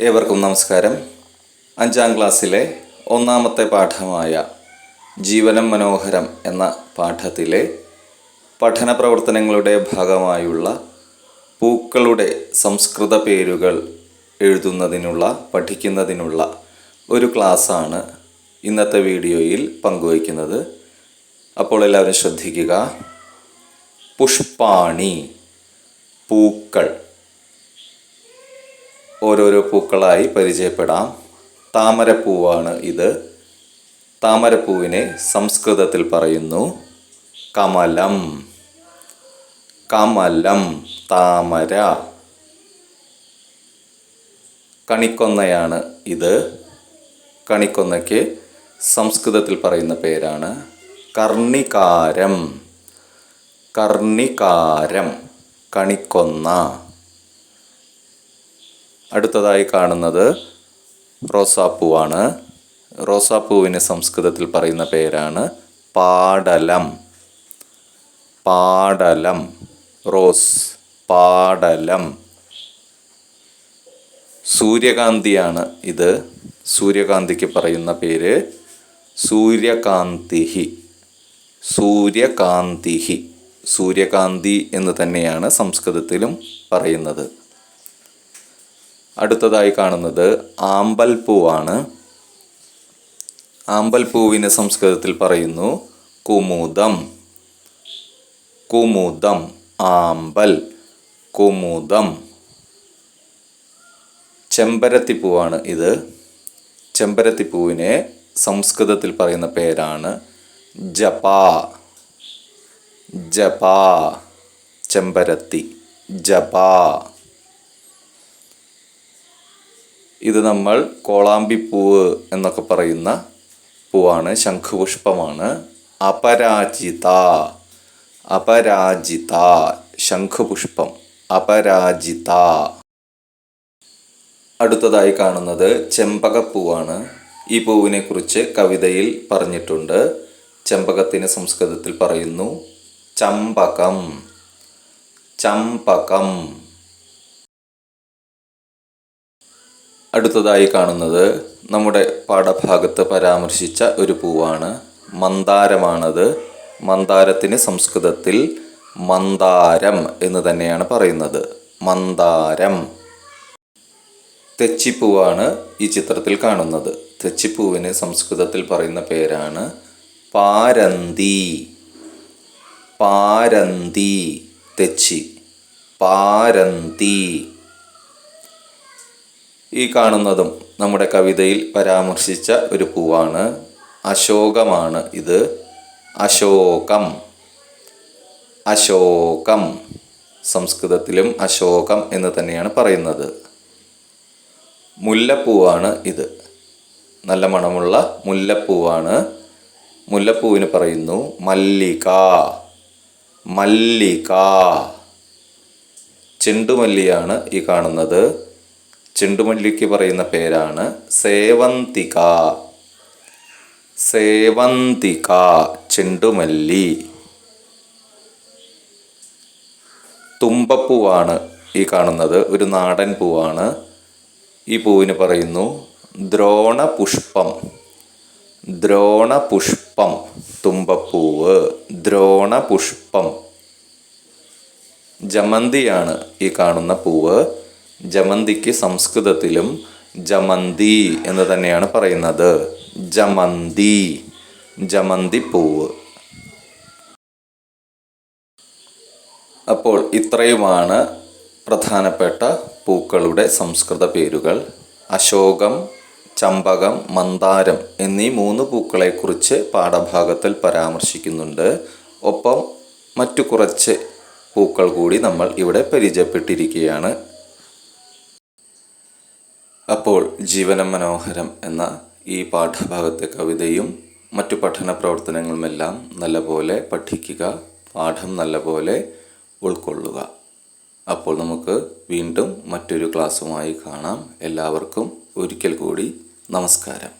ഏവർക്കും നമസ്കാരം. അഞ്ചാം ക്ലാസ്സിലെ ഒന്നാമത്തെ പാഠമായ ജീവനം മനോഹരം എന്ന പാഠത്തിലെ പഠന പ്രവർത്തനങ്ങളുടെ ഭാഗമായുള്ള പൂക്കളുടെ സംസ്കൃത പേരുകൾ എഴുതുന്നതിനുള്ള പഠിക്കുന്നതിനുള്ള ഒരു ക്ലാസ്സാണ് ഇന്നത്തെ വീഡിയോയിൽ പങ്കുവയ്ക്കുന്നത്. അപ്പോൾ എല്ലാവരും ശ്രദ്ധിക്കുക. പുഷ്പാണി പൂക്കൾ. ഓരോരോ പൂക്കളായി പരിചയപ്പെടാം. താമരപ്പൂവാണ് ഇത്. താമരപ്പൂവിനെ സംസ്കൃതത്തിൽ പറയുന്നു കമലം. കമലം താമര. കണിക്കൊന്നയാണ് ഇത്. കണിക്കൊന്നയ്ക്ക് സംസ്കൃതത്തിൽ പറയുന്ന പേരാണ് കർണികാരം. കർണികാരം കണിക്കൊന്ന. അടുത്തതായി കാണുന്നത് റോസാപ്പൂവാണ്. റോസാപ്പൂവിന് സംസ്കൃതത്തിൽ പറയുന്ന പേരാണ് പാടലം. പാടലം. റോസ്. പാടലം. സൂര്യകാന്തിയാണ് ഇത്. സൂര്യകാന്തിക്ക് പറയുന്ന പേര് സൂര്യകാന്തിഹി. സൂര്യകാന്തിഹി. സൂര്യകാന്തി എന്ന് തന്നെയാണ് സംസ്കൃതത്തിലും പറയുന്നത്. അടുത്തതായി കാണുന്നത് ആമ്പൽ പൂവാണ് ആമ്പൽ പൂവിന് സംസ്കൃതത്തിൽ പറയുന്നു കുമുദം. കുമുദം ആമ്പൽ കുമുദം. ചെമ്പരത്തിപ്പൂവാണ് ഇത്. ചെമ്പരത്തിപ്പൂവിനെ സംസ്കൃതത്തിൽ പറയുന്ന പേരാണ് ജപാ. ജപാ. ചെമ്പരത്തി. ജപാ. ഇത് നമ്മൾ കോളാമ്പിപ്പൂവ് എന്നൊക്കെ പറയുന്ന പൂവാണ് ശംഖുപുഷ്പമാണ്. അപരാജിത അപരാജിത ശംഖുപുഷ്പം അപരാജിത. അടുത്തതായി കാണുന്നത് ചെമ്പകപ്പൂവാണ്. ഈ പൂവിനെക്കുറിച്ച് കവിതയിൽ പറഞ്ഞിട്ടുണ്ട്. ചെമ്പകത്തിന് സംസ്കൃതത്തിൽ പറയുന്നു ചമ്പകം ചമ്പകം. അടുത്തതായി കാണുന്നത് നമ്മുടെ പാഠഭാഗത്ത് പരാമർശിച്ച ഒരു പൂവാണ്. മന്ദാരമാണത്. മന്ദാരത്തിന് സംസ്കൃതത്തിൽ മന്ദാരം എന്ന് തന്നെയാണ് പറയുന്നത്. മന്ദാരം. തെച്ചിപ്പൂവാണ് ഈ ചിത്രത്തിൽ കാണുന്നത്. തെച്ചിപ്പൂവിന് സംസ്കൃതത്തിൽ പറയുന്ന പേരാണ് പാരന്തി. പാരന്തി. തെച്ചി. പാരന്തി. ഈ കാണുന്നതും നമ്മുടെ കവിതയിൽ പരാമർശിച്ച ഒരു പൂവാണ്. അശോകമാണ് ഇത്. അശോകം. അശോകം. സംസ്കൃതത്തിലും അശോകം എന്ന് തന്നെയാണ് പറയുന്നത്. മുല്ലപ്പൂവാണ് ഇത്. നല്ല മണമുള്ള മുല്ലപ്പൂവാണ്. മുല്ലപ്പൂവിന് പറയുന്നു മല്ലിക മല്ലിക. ചെണ്ടുമല്ലിയാണ് ഈ കാണുന്നത്. ചെണ്ടുമല്ലിക്ക് പറയുന്ന പേരാണ് സേവന്തിക. സേവന്തിക ചെണ്ടുമല്ലി. തുമ്പപ്പൂവാണ് ഈ കാണുന്നത്. ഒരു നാടൻ പൂവാണ്. ഈ പൂവിന് പറയുന്നു ദ്രോണപുഷ്പം. ദ്രോണപുഷ്പം തുമ്പപ്പൂവ്. ദ്രോണപുഷ്പം. ജമന്തിയാണ് ഈ കാണുന്ന പൂവ്. ജമന്തിക്ക് സംസ്കൃതത്തിലും ജമന്തി എന്ന് തന്നെയാണ് പറയുന്നത്. ജമന്തി. ജമന്തി പൂവ്. അപ്പോൾ ഇത്രയുമാണ് പ്രധാനപ്പെട്ട പൂക്കളുടെ സംസ്കൃത പേരുകൾ. അശോകം ചമ്പകം മന്ദാരം എന്നീ മൂന്ന് പൂക്കളെക്കുറിച്ച് പാഠഭാഗത്തിൽ പരാമർശിക്കുന്നുണ്ട്. ഒപ്പം മറ്റു കുറച്ച് പൂക്കൾ കൂടി നമ്മൾ ഇവിടെ പരിചയപ്പെട്ടിരിക്കുകയാണ്. അപ്പോൾ ജീവനം മനോഹരം എന്ന ഈ പാഠഭാഗത്തെ കവിതയും മറ്റു പഠന പ്രവർത്തനങ്ങളുമെല്ലാം നല്ലപോലെ പഠിക്കുക പാഠം നല്ലപോലെ ഉൾക്കൊള്ളുക. അപ്പോൾ നമുക്ക് വീണ്ടും മറ്റൊരു ക്ലാസ്സുമായി കാണാം. എല്ലാവർക്കും ഒരിക്കൽ കൂടി നമസ്കാരം.